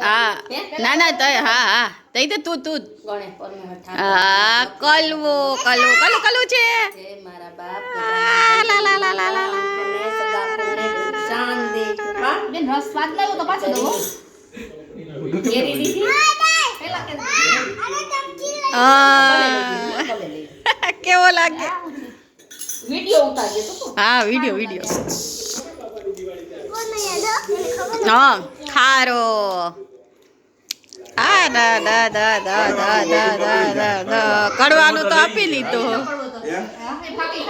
હા. ના ના તય હા હા. તઈ તો તું તું હા કલવો કલવો કલુ કલુ છે. કેવો લાગે? હા વીડિયો વીડિયો હા. ખારો આ દા દા દા દા દા દા દા દા દા કડવાનું તો આપી લીધું આપણે ફાકી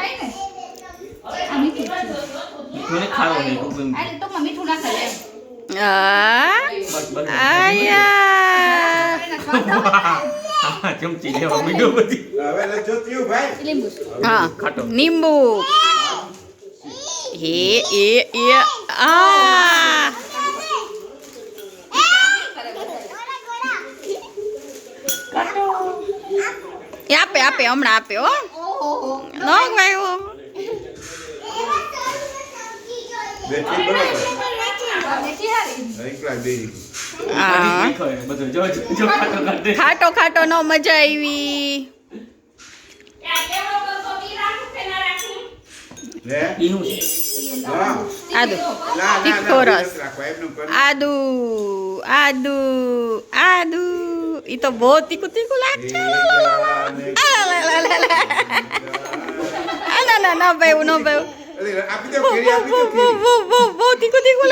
એ એ આ એ આપે આપે હમણાં આપે હો. નો ભાઈ ખાટો ખાટો ન મજા આવી. લીલું છે. આદુ. તીખો રસ આદુ આદુ આદુ. એ તો બહુ તીખું તીખું લાગશે ના ના ના ભાઈ ન ભાઈ. બહુ તીખું તીખું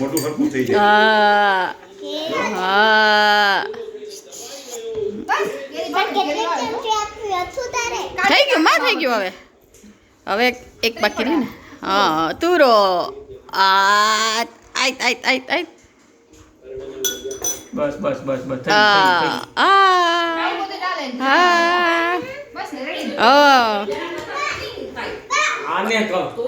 મોટું હરકું થઈ જાય. હા હા. થઈ ગયું માં થઈ ગયું હવે. હવે એક બાકી રહી ને. હા તુરો આ આઈત આઈત આઈત આઈત બસ બસ બસ બસ. થઈ આ બસ રેડી આને કહો.